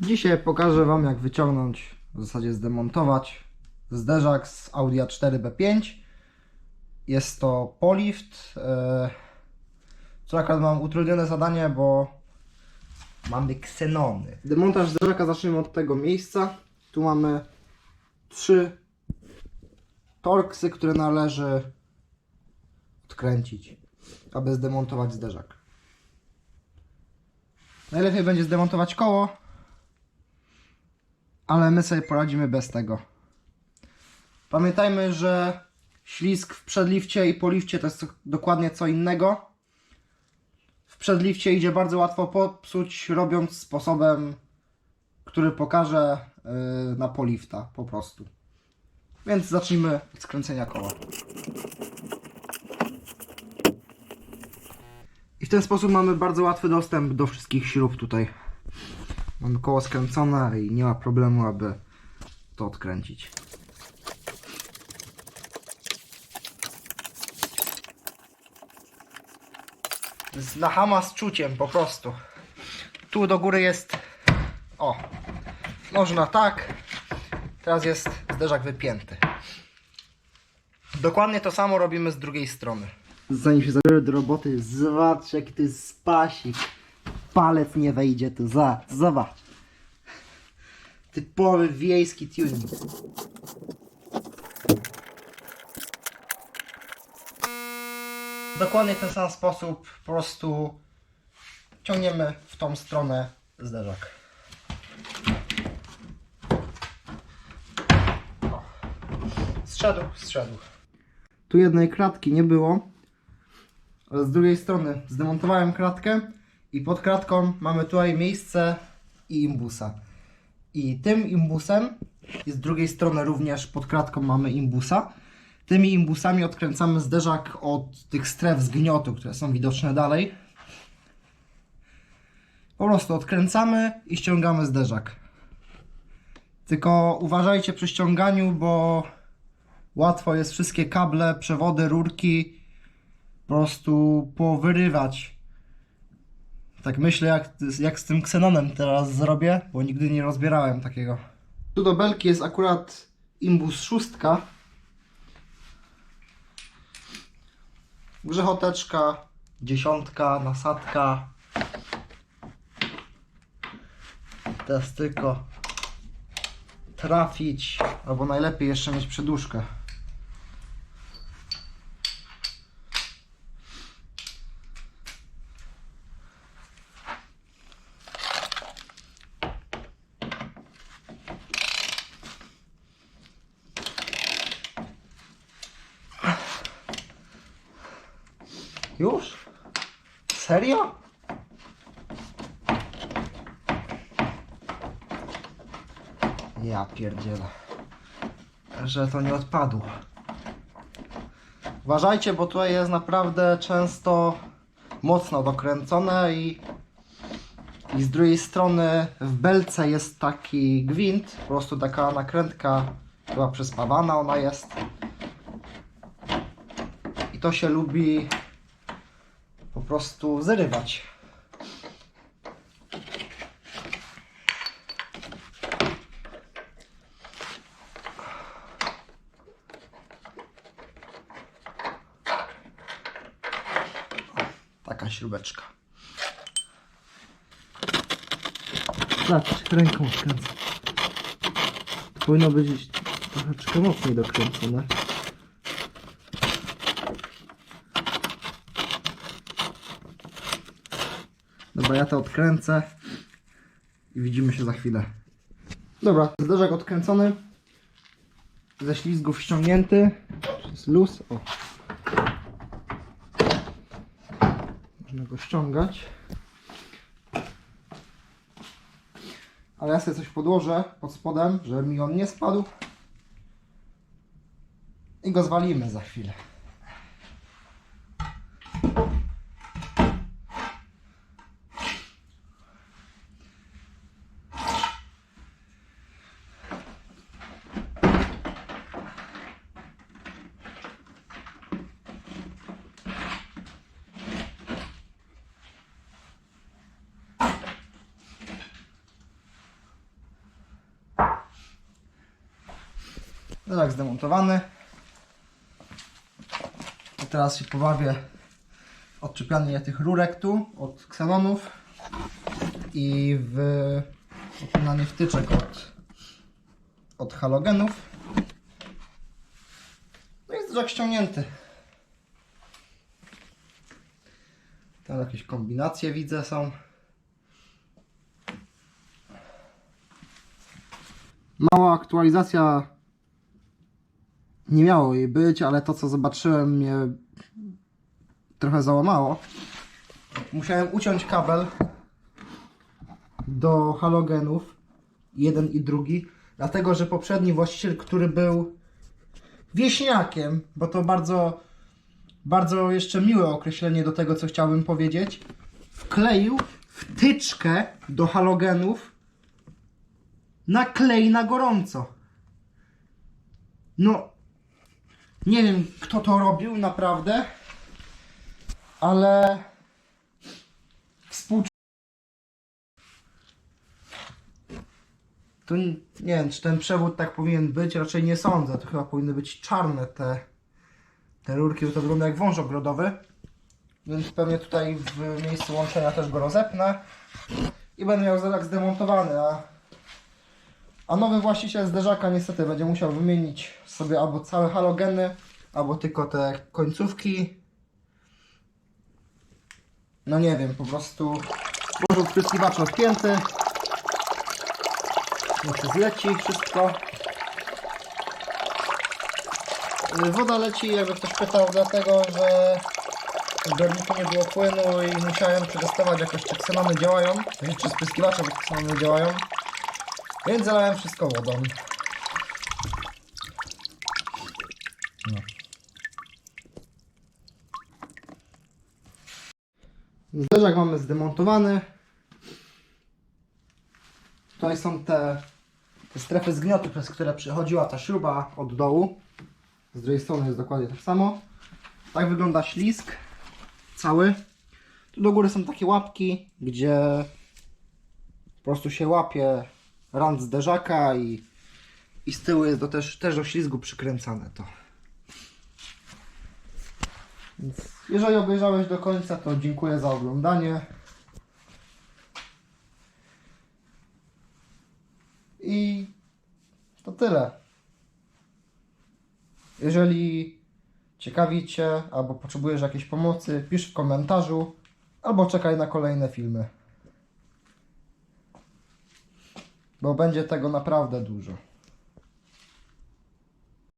Dzisiaj pokażę Wam jak wyciągnąć, w zasadzie zdemontować zderzak z Audi A4 B5. Jest to polift. Yy, co akurat mam utrudnione zadanie, bo mamy ksenony. Demontaż zderzaka zaczniemy od tego miejsca. Tu mamy trzy torksy, które należy odkręcić, aby zdemontować zderzak. Najlepiej będzie zdemontować koło, ale my sobie poradzimy bez tego. Pamiętajmy, że ślizg w przedlifcie i po lifcie to jest dokładnie co innego. W przedlifcie idzie bardzo łatwo popsuć, robiąc sposobem, który pokażę yy, na polifta po prostu. Więc zacznijmy od skręcenia koła. I w ten sposób mamy bardzo łatwy dostęp do wszystkich śrub tutaj. Mamy koło skręcone i nie ma problemu, aby to odkręcić. Z na hama z czuciem po prostu. Tu do góry jest. O. Można tak. Teraz jest zderzak wypięty. Dokładnie to samo robimy z drugiej strony. Zanim się zabiorę do roboty, zobacz jaki to jest spasik. Palec nie wejdzie tu, za, zobacz. Typowy wiejski tuning. Dokładnie ten sam sposób po prostu ciągniemy w tą stronę zderzak. O. Zszedł, zszedł. Tu jednej kratki nie było, ale z drugiej strony zdemontowałem kratkę i pod kratką mamy tutaj miejsce i imbusa. I tym imbusem i z drugiej strony również pod kratką mamy imbusa. Tymi imbusami odkręcamy zderzak od tych stref zgniotu, które są widoczne dalej. Po prostu odkręcamy i ściągamy zderzak. Tylko uważajcie przy ściąganiu, bo łatwo jest wszystkie kable, przewody, rurki po prostu powyrywać. Tak myślę, jak, jak z tym ksenonem teraz zrobię, bo nigdy nie rozbierałem takiego. Tu do belki jest akurat imbus szóstka. Grzechoteczka, dziesiątka, nasadka. Teraz tylko trafić, albo najlepiej jeszcze mieć przedłużkę. Już? Serio? Ja pierdzielę. Że to nie odpadło. Uważajcie, bo tutaj jest naprawdę często mocno dokręcone i, i z drugiej strony w belce jest taki gwint, po prostu taka nakrętka chyba przespawana ona jest. I to się lubi po prostu zrywać. Taka śrubeczka. Zobacz, ręką odkręcę. To powinno być troszeczkę mocniej dokręcone. Dobra, ja to odkręcę i widzimy się za chwilę. Dobra, zderzak odkręcony. Ze ślizgów ściągnięty. Jest luz. O. Można go ściągać. Ale ja sobie coś podłożę pod spodem, żeby mi on nie spadł. I go zwalimy za chwilę. Zderzak zdemontowany. I teraz się pobawię odczepianie tych rurek tu od ksenonów i w odpinanie wtyczek od, od halogenów. No i zderzak ściągnięty. Tam jakieś kombinacje widzę są. Mała aktualizacja nie miało jej być, ale to co zobaczyłem mnie trochę załamało. Musiałem uciąć kabel do halogenów, jeden i drugi, dlatego że poprzedni właściciel, który był wieśniakiem, bo to bardzo, bardzo jeszcze miłe określenie do tego, co chciałbym powiedzieć, wkleił wtyczkę do halogenów na klej na gorąco. No, nie wiem kto to robił naprawdę, ale współczuję. N- nie wiem, czy ten przewód tak powinien być, raczej nie sądzę. To chyba powinny być czarne te, te rurki, bo to wygląda jak wąż ogrodowy. Więc pewnie tutaj w miejscu łączenia też go rozepnę i będę miał zaraz zdemontowany, a a nowy właściciel zderzaka niestety będzie musiał wymienić sobie albo całe halogeny, albo tylko te końcówki. No nie wiem, po prostu może odpryskiwacz odpięty. Jeszcze zleci wszystko. Y, Woda leci, jakby ktoś pytał, dlatego że w garniku nie było płynu i musiałem przetestować jakoś czy ksenony działają, czy spryskiwacze czy ksenony działają. Więc zalałem wszystko wodą. No. Zderzak mamy zdemontowany. Tutaj są te, te strefy zgniotu, przez które przechodziła ta śruba od dołu. Z drugiej strony jest dokładnie tak samo. Tak wygląda ślisk cały. Tu do góry są takie łapki, gdzie po prostu się łapie rand zderzaka i, i z tyłu jest do też, też do ślizgu przykręcane to. Więc jeżeli obejrzałeś do końca, to dziękuję za oglądanie. I to tyle. Jeżeli ciekawi Cię albo potrzebujesz jakiejś pomocy, pisz w komentarzu albo czekaj na kolejne filmy bo będzie tego naprawdę dużo.